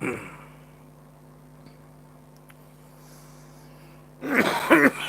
হ্যাঁ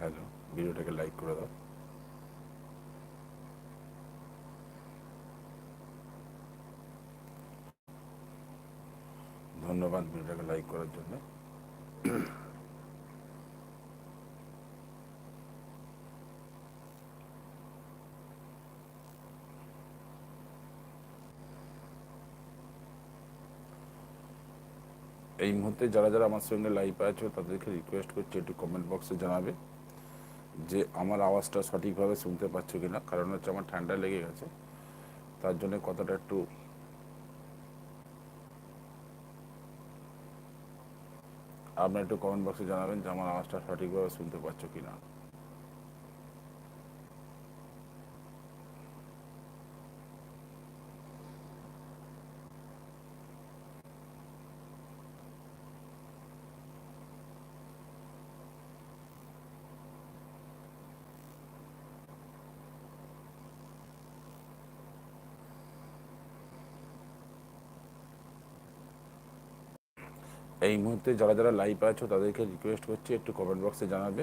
হ্যালো, ভিডিওটাকে লাইক করে দাও। ধন্যবাদ ভিডিওটাকে লাইক করার জন্য। এই মুহূর্তে যারা যারা আমার সঙ্গে লাইভ আছো, তাদেরকে রিকোয়েস্ট করছি, একটু কমেন্ট বক্সে জানাবে। যে আমার আওয়াজটা সঠিকভাবে শুনতে পাচ্ছ কিনা, কারণ হচ্ছে আমার ঠান্ডা লেগে গেছে, তার জন্য কথাটা একটু আপনার একটু কমেন্ট বক্সে জানাবেন যে আমার আওয়াজটা সঠিকভাবে শুনতে পাচ্ছ কিনা। এই মুহূর্তে যারা যারা লাইভ আছো, তাদেরকে রিকোয়েস্ট করছি একটু কমেন্ট বক্সে জানাবে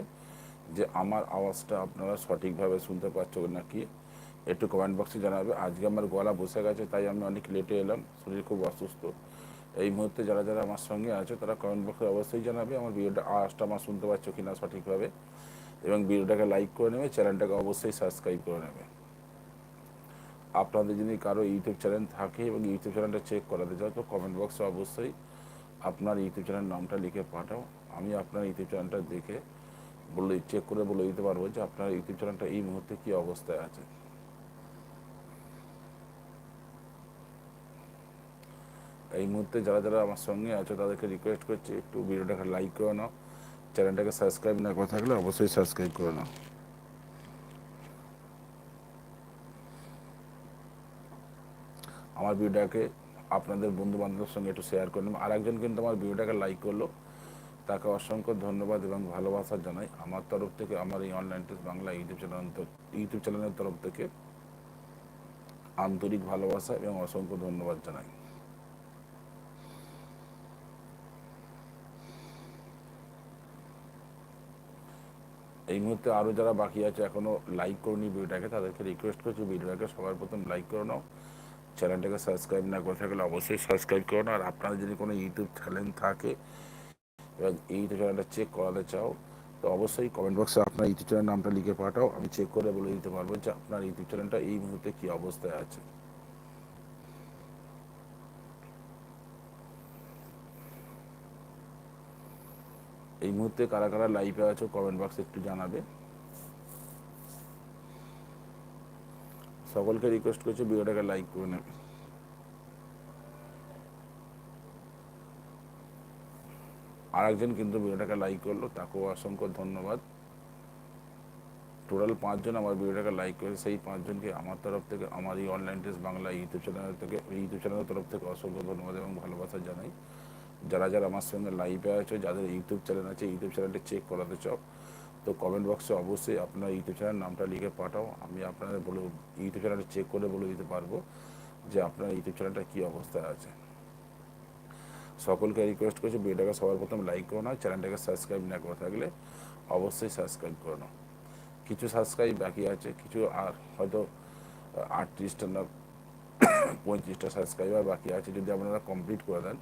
যে আমার আওয়াজটা আপনারা সঠিকভাবে শুনতে পাচ্ছ না কি। একটু কমেন্ট বক্সে জানাবে। আজকে আমার গলা বসে গেছে, তাই আমি অনেক লেটে এলাম, শরীর খুব অসুস্থ। এই মুহূর্তে যারা যারা আমার সঙ্গে আছে, তারা কমেন্ট বক্সে অবশ্যই জানাবে আমার ভিডিওটা আওয়াজটা আমার শুনতে পাচ্ছ কি না সঠিকভাবে। এবং ভিডিওটাকে লাইক করে নেবে চ্যানেলটাকে অবশ্যই সাবস্ক্রাইব করে নেবে। আপনাদের যদি কারও ইউটিউব চ্যানেল থাকে এবং ইউটিউব চ্যানেলটা চেক করাতে চাও, তো কমেন্ট বক্সে অবশ্যই আপনার ইউটিউব চ্যানেল নামটা লিখে পাঠাও। আমি আপনার ইউটিউব চ্যানেলটা দেখে বলে চেক করে বলে দিতে পারব যে আপনার ইউটিউব চ্যানেলটা এই মুহূর্তে কী অবস্থায় আছে। এই মুহূর্তে যারা যারা আমার সঙ্গে আছো, তাদেরকে রিকোয়েস্ট করছি, একটু ভিডিওটাকে লাইক করে নাও। চ্যানেলটাকে সাবস্ক্রাইব না করে থাকলে অবশ্যই সাবস্ক্রাইব করে নাও। আমার ভিডিওটাকে আপনাদের বন্ধু বান্ধবের সঙ্গে একটু শেয়ার করে নেবেন আরেকজন কিন্তু আমার ভিডিওটাকে লাইক করল। তাকে অসংখ্য ধন্যবাদ এবং ভালোবাসা জানাই। আমার তরফ থেকে, আমার এই online test Bangla YouTube channel YouTube চ্যানেলের তরফ থেকে আন্তরিক ভালোবাসা এবং অসংখ্য ধন্যবাদ জানাই। এই মুহূর্তে আরও যারা বাকি আছে এখনও লাইক করনি ভিডিওটাকে, তাদেরকে রিকোয়েস্ট করছি ভিডিওটাকে সবার প্রথম লাইক করে নাও। চ্যানেলটাকে সাবস্ক্রাইব না করে থাকলে অবশ্যই সাবস্ক্রাইব করুন। আর আপনার যদি কোনো ইউটিউব চ্যানেল থাকে এবং ইউটিউব চ্যানেলটা চেক করাতে চাও, তো অবশ্যই কমেন্ট বক্সে আপনার ইউটিউব চ্যানেল নামটা লিখে পাঠাও। আমি চেক করে বলে দিতে পারব যে আপনার ইউটিউব চ্যানেলটা এই মুহূর্তে কী অবস্থায় আছে। এই মুহূর্তে কারা কারা লাইভে আছো কমেন্ট বক্সে একটু জানাবে। সকলকে রিকোয়েস্ট করছি ভিডিওটাকে লাইক করে নেবে। আরেকজন কিন্তু ভিডিওটাকে লাইক করল, তাকেও অসংখ্য ধন্যবাদ। টোটাল পাঁচজন আমার ভিডিওটাকে লাইক করে সেই পাঁচজনকে আমার তরফ থেকে, আমার এই online test Bangla YouTube channel থেকে ইউটিউব চ্যানেলের তরফ থেকে অসংখ্য ধন্যবাদ এবং ভালোবাসা জানাই। যারা যারা আমার সঙ্গে লাইভে আছে, যাদের ইউটিউব চ্যানেল আছে ইউটিউব চ্যানেলটি চেক করাতে চাও তো কমেন্ট বক্সে অবশ্যই আপনার ইউটিউব চ্যানেল নামটা লিখে পাঠাও। আমি আপনাদের বলে ইউটিউব চ্যানেলটা চেক করে বলে দিতে পারব যে আপনার ইউটিউব চ্যানেলটা কী অবস্থায় আছে। সকলকে রিকোয়েস্ট করছি, ভিডিওটাকে সবার প্রথম লাইক করো না চ্যানেলটাকে সাবস্ক্রাইব না করে থাকলে অবশ্যই সাবস্ক্রাইব করে নাও। কিছু সাবস্ক্রাইব বাকি আছে, কিছু আর হয়তো আটত্রিশটা না পঁয়ত্রিশটা সাবস্ক্রাইবার বাকি আছে, যদি আপনারা কমপ্লিট করে দেন,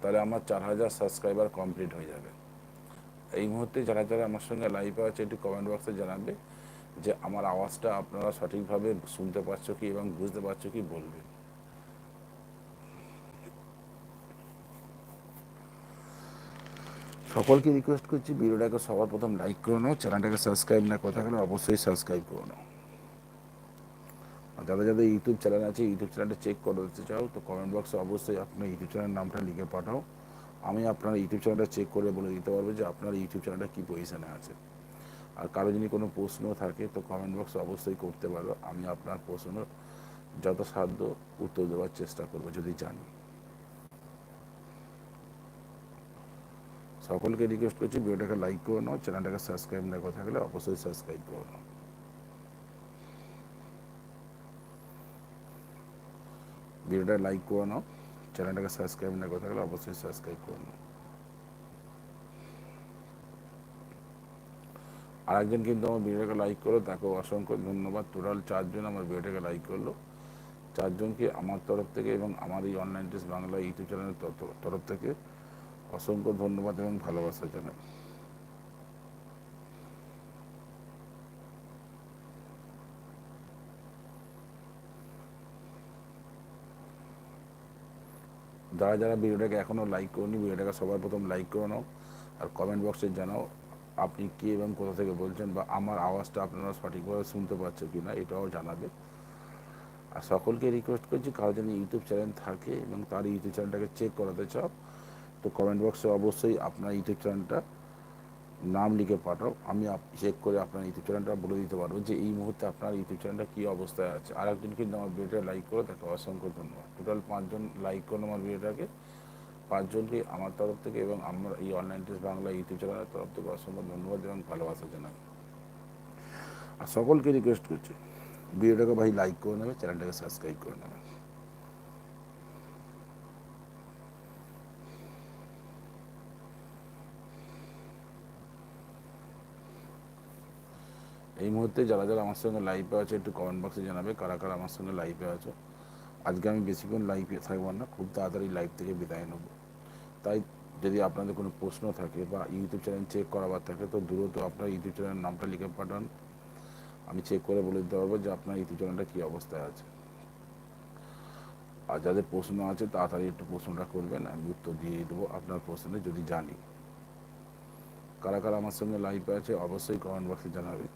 তাহলে আমার চার হাজার সাবস্ক্রাইবার কমপ্লিট হয়ে যাবে। এই মুহূর্তে যারা যারা আমার সঙ্গে লাইভে আছে, একটু কমেন্ট বক্সে জানাবে যে আমার আওয়াজটা আপনারা সঠিকভাবে শুনতে পাচ্ছ কি এবং বুঝতে পারছ কি বলবেন সকলকে রিকোয়েস্ট করছি ভিডিওটাকে সবার প্রথম লাইক করে নাও চ্যানেলটাকে সাবস্ক্রাইব না কথা গেলে অবশ্যই সাবস্ক্রাইব করে নাও। যাদের যাদের ইউটিউব চ্যানেল আছে ইউটিউব চ্যানেলটা চেক করতে চাও, তো কমেন্ট বক্সে অবশ্যই আপনার ইউটিউব চ্যানেলের নামটা লিখে পাঠাও। আমি আপনার ইউটিউব চ্যানেলটা চেক করে বলে দিতে পারব যে আপনার ইউটিউব চ্যানেলটা কী পজিশানে আছে। আর কারও যদি কোনো প্রশ্ন থাকে তো কমেন্ট বক্সে অবশ্যই করতে পারো। আমি আপনার প্রশ্ন যথাসাধ্য উত্তর দেওয়ার চেষ্টা করব যদি জানি। সকলকে রিকোয়েস্ট করছি ভিডিওটাকে লাইক করে নাও চ্যানেলটাকে সাবস্ক্রাইব না কথা গেলে অবশ্যই সাবস্ক্রাইব করে নাও ভিডিওটা লাইক করে নাও চ্যানেলটাকে সাবস্ক্রাইব না করে থাকলে অবশ্যই সাবস্ক্রাইব করে নাও আরেকজন কিন্তু আমার ভিডিওটাকে লাইক করল, তাকে অসংখ্য ধন্যবাদ। টোটাল চারজন আমার ভিডিওটাকে লাইক করল। চারজনকে আমার তরফ থেকে এবং আমার এই অনলাইন টেস্ট বাংলা ইউটিউব চ্যানেলের তরফ থেকে অসংখ্য ধন্যবাদ এবং ভালোবাসা জানাই। যারা যারা ভিডিওটাকে এখনও লাইক করনি, ভিডিওটাকে সবার প্রথম লাইক করে নাও আর কমেন্ট বক্সে জানাও আপনি কে এবং কোথা থেকে বলছেন বা আমার আওয়াজটা আপনারা সঠিকভাবে শুনতে পাচ্ছেন কি না এটাও জানাবে। আর সকলকে রিকোয়েস্ট করছি, কারও যেন ইউটিউব চ্যানেল থাকে এবং তার ইউটিউব চ্যানেলটাকে চেক করাতে চাও, তো কমেন্ট বক্সে অবশ্যই আপনার ইউটিউব চ্যানেলটা নাম লিখে পাঠাও, আমি চেক করে আপনার ইউটিউব চ্যানেলটা বলে দিতে পারব যে এই মুহূর্তে আপনার ইউটিউব চ্যানেলটা কী অবস্থায় আছে। আর একজন কিন্তু আমার ভিডিওটা লাইক করে, তাকে অসংখ্য ধন্যবাদ। টোটাল পাঁচজন লাইক করুন আমার ভিডিওটাকে পাঁচজনকে আমার তরফ থেকে এবং আমার এই অনলাইন টেস্ট বাংলা ইউটিউব চ্যানেলের তরফ থেকে অসংখ্য ধন্যবাদ এবং ভালোবাসা জানাই। আর সকলকে রিকোয়েস্ট করছি ভিডিওটাকে ভাই লাইক করে নেবে চ্যানেলটাকে সাবস্ক্রাইব করে নেবে। এই মুহূর্তে যারা যারা আমার সঙ্গে লাইভে আছে, একটু কমেন্ট বক্সে জানাবে কারা কারা আমার সঙ্গে লাইভে আছো। আজকে আমি বেশিক্ষণ লাইভে থাকব না, খুব তাড়াতাড়ি লাইভ থেকে বিদায় নেব। তাই যদি আপনাদের কোনো প্রশ্ন থাকে বা ইউটিউব চ্যানেল চেক করাবার থাকে, তো দ্রুত আপনার ইউটিউব চ্যানেলের নামটা লিখে পাঠান। আমি চেক করে বলে দিতে পারব যে আপনার ইউটিউব চ্যানেলটা কী অবস্থায় আছে। আর যাদের প্রশ্ন আছে, তাড়াতাড়ি একটু প্রশ্নটা করবেন, আমি উত্তর দিয়ে দেবো আপনার প্রশ্নে যদি জানি। কারা কারা আমার সঙ্গে লাইভে আছে, অবশ্যই কমেন্ট বক্সে জানাবে।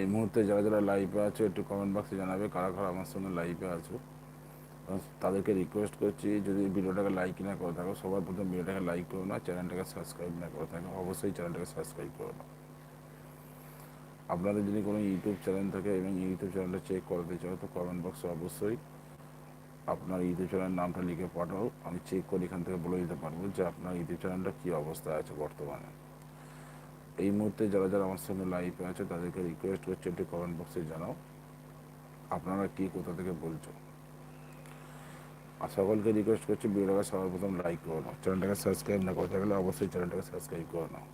এই মুহূর্তে যারা যারা লাইভে আছো, একটু কমেন্ট বক্সে জানাবে কারা কারা আমার সঙ্গে লাইভে আছো। তাদেরকে রিকোয়েস্ট করছি, যদি ভিডিওটাকে লাইক না করে থাকো, সবার প্রথম ভিডিওটাকে লাইক করো না চ্যানেলটাকে সাবস্ক্রাইব না করে থাকো, অবশ্যই চ্যানেলটাকে সাবস্ক্রাইব করো না। আপনাদের যদি কোনো ইউটিউব চ্যানেল থাকে এবং ইউটিউব চ্যানেলটা চেক করতে চাও, তো কমেন্ট বক্সে অবশ্যই আপনার ইউটিউব চ্যানেলের নামটা লিখে পাঠাও। আমি চেক করে এখান থেকে বলে দিতে পারব যে আপনার ইউটিউব চ্যানেলটা কী অবস্থায় আছে বর্তমানে। এই মুহূর্তে যারা যারা আমার সঙ্গে লাইভে আছে, তাদেরকে রিকোয়েস্ট করছি একটু কমেন্ট বক্সে জানাও। আপনারা কি, কোথা থেকে বলছো? আর সকলকে রিকোয়েস্ট করছি ভিডিওটাকে সবার প্রথম লাইক করে চ্যানেলটাকে সাবস্ক্রাইব না করতে গেলে অবশ্যই চ্যানেলটাকে সাবস্ক্রাইব করে নাও।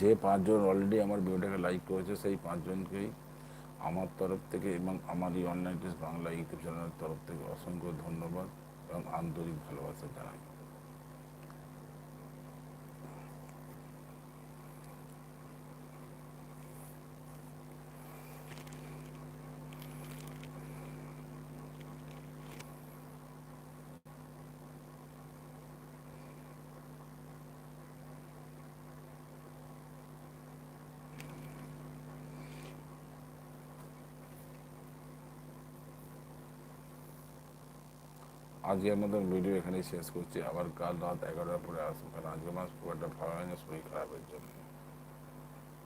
যে পাঁচজন অলরেডি আমার ভিডিওটাকে লাইক করেছে, সেই পাঁচজনকেই আমার তরফ থেকে এবং আমার এই অনলাইন বাংলা ইউটিউব চ্যানেলের তরফ থেকে অসংখ্য ধন্যবাদ এবং আন্তরিক ভালোবাসা জানাই। আজকে আমাদের ভিডিও এখানেই শেষ করছি। আবার কাল রাত এগারোটার পরে আসব। কারণ আজকে মাস খুব একটা ভালো লাগে শরীর খারাপের জন্য।